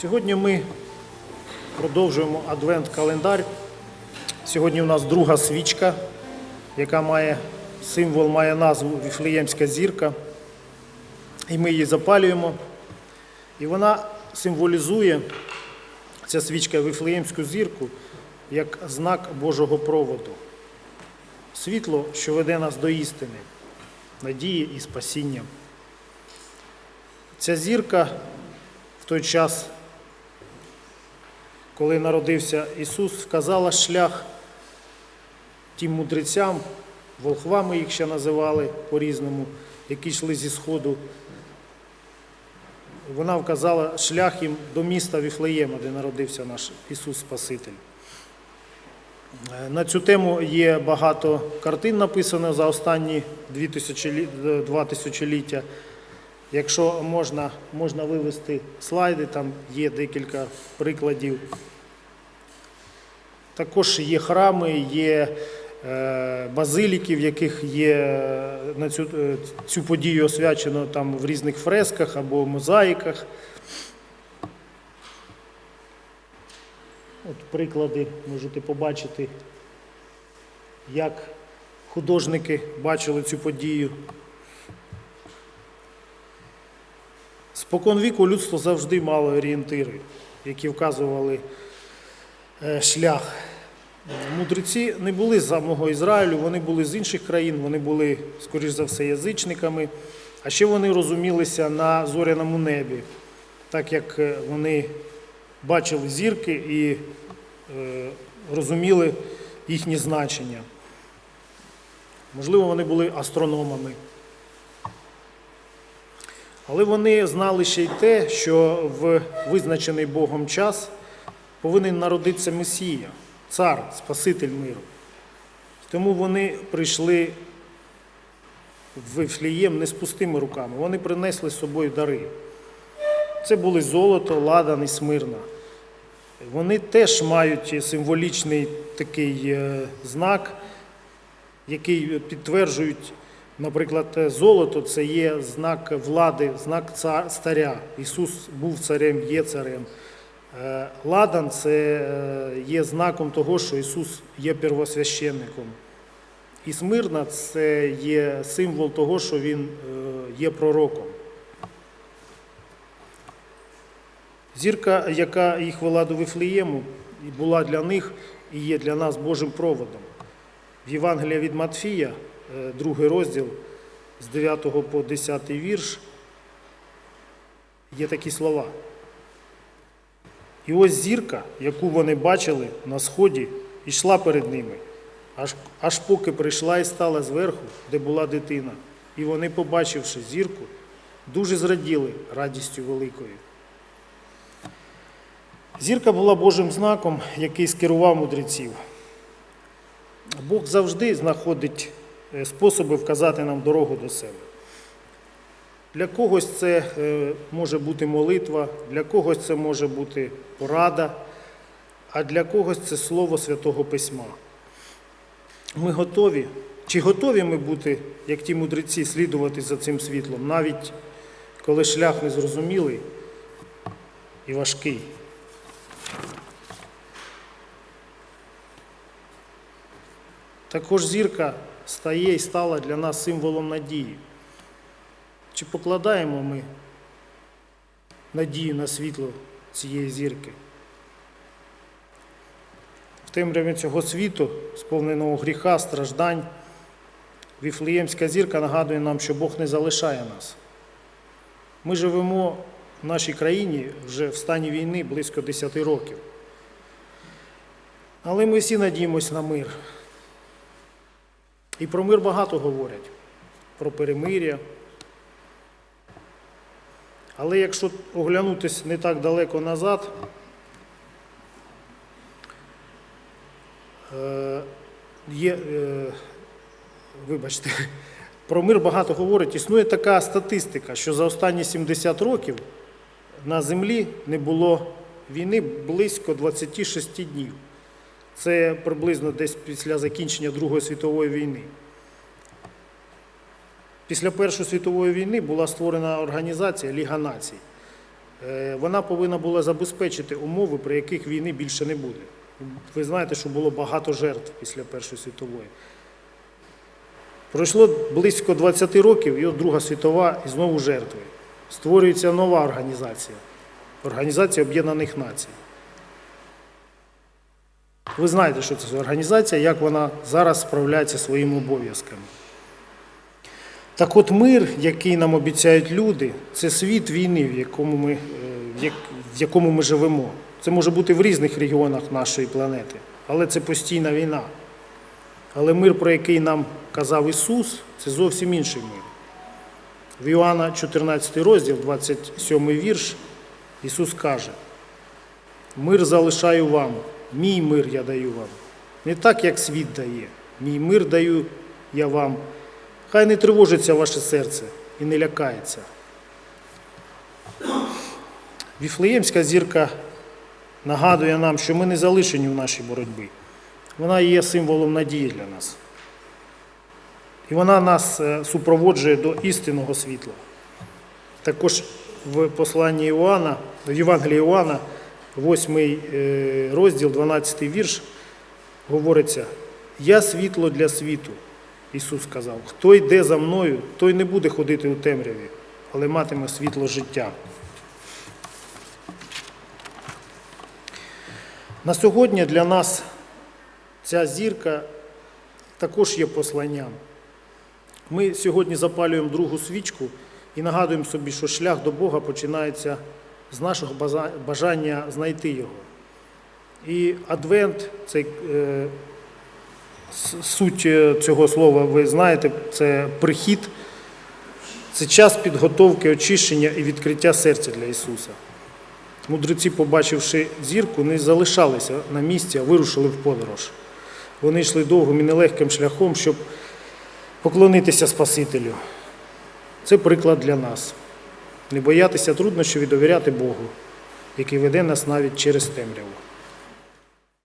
Сьогодні ми продовжуємо адвент-календар. Сьогодні у нас друга свічка, яка має символ, має назву Віфлеємська зірка. І ми її запалюємо. І вона символізує ця свічка Віфлеємську зірку як знак Божого проводу. Світло, що веде нас до істини, надії і спасіння. Ця зірка в той час, коли народився Ісус, вказала шлях тим мудрецям, волхвами їх ще називали по-різному, які йшли зі Сходу. Вона вказала шлях їм до міста Віфлеєма, де народився наш Ісус Спаситель. Е, На цю тему є багато картин написано за останні е, два тисячоліття. Якщо можна, можна вивести слайди, там є декілька прикладів. Також є храми, є е, базиліки, в яких є е, на цю, е, цю подію освячено там в різних фресках або мозаїках. От приклади можете побачити, як художники бачили цю подію. Спокон віку людство завжди мало орієнтири, які вказували шлях. Мудреці не були з самого Ізраїлю, вони були з інших країн, вони були, скоріш за все, язичниками, а ще вони розумілися на зоряному небі, так як е, вони бачили зірки і е, розуміли їхні значення. Можливо, вони були астрономами. Але вони знали ще й те, що в визначений Богом час повинен народитися Месія, цар, Спаситель миру. Тому вони прийшли в Вифлієм не з пустими руками, вони принесли з собою дари. Це були золото, ладан і смирна. Вони теж мають символічний такий е, знак, який підтверджують, наприклад, золото це є знак влади, знак ца- царя. Ісус був царем, є царем. Е, Ладан це е, є знаком того, що Ісус є первосвященником. І смирна це є символ того, що Він е, є пророком. Зірка, яка їх вела до Вифлеєму, була для них і є для нас Божим проводом. В Євангелія від Матфія, другий розділ з 9 по 10 вірш, є такі слова. І ось зірка, яку вони бачили на сході, йшла перед ними, аж, аж поки прийшла і стала зверху, де була дитина. І вони, побачивши зірку, дуже зраділи радістю великою. Зірка була Божим знаком, який скерував мудреців. Бог завжди знаходить е, способи вказати нам дорогу до себе. Для когось це е, може бути молитва, для когось це може бути порада, а для когось це слово Святого Письма. Ми готові, чи готові ми бути, як ті мудреці, слідувати за цим світлом, навіть коли шлях незрозумілий і важкий. Також зірка стає і стала для нас символом надії. Чи покладаємо ми надію на світло цієї зірки? В темряві цього світу, сповненого гріха, страждань, Віфлеємська зірка нагадує нам, що Бог не залишає нас. Ми живемо в нашій країні вже в стані війни близько 10 років. Але ми всі надіємось на мир. І про мир багато говорять, про перемир'я. Але якщо оглянутися не так далеко назад, е, є, е, вибачте, про мир багато говорять. Існує така статистика, що за останні 70 років на землі не було війни близько 26 днів. Це приблизно десь після закінчення Другої світової війни. Після Першої світової війни була створена організація Ліга націй. Е, Вона повинна була забезпечити умови, при яких війни більше не буде. Ви знаєте, що було багато жертв після Першої світової. Пройшло близько 20 років, і от Друга світова і знову жертви. Створюється нова організація Організація Об'єднаних Націй. Ви знаєте, що це за організація, як вона зараз справляється своїми обов'язками. Так от мир, який нам обіцяють люди, це світ війни, в якому ми, е, в як- в якому ми живемо. Це може бути в різних регіонах нашої планети, але це постійна війна. Але мир, про який нам казав Ісус, це зовсім інший мир. В Іоанна 14 розділ, 27 вірш, Ісус каже: Мир залишаю вам, мій мир я даю вам. Не так, як світ дає. Мій мир даю я вам. Хай не тривожиться ваше серце і не лякається. Віфлеємська зірка нагадує нам, що ми не залишені в нашій боротьбі. Вона є символом надії для нас. І вона нас е, супроводжує до істинного світла. Також в посланні Іоанна, в Євангелії Іоанна, 8 е, розділ, 12 вірш, говориться: Я світло для світу. Ісус сказав, хто йде за мною, той не буде ходити у темряві, але матиме світло життя. На сьогодні для нас ця зірка також є посланням. Ми сьогодні запалюємо другу свічку і нагадуємо собі, що шлях до Бога починається з нашого бажання знайти Його. І Адвент, цей е, суть е, цього слова, ви знаєте, це прихід, це час підготовки, очищення і відкриття серця для Ісуса. Мудреці, побачивши зірку, не залишалися на місці, а вирушили в подорож. Вони йшли довгим і нелегким шляхом, щоб поклонитися Спасителю. Це приклад для нас. Не боятися труднощів і довіряти Богу, який веде нас навіть через темряву.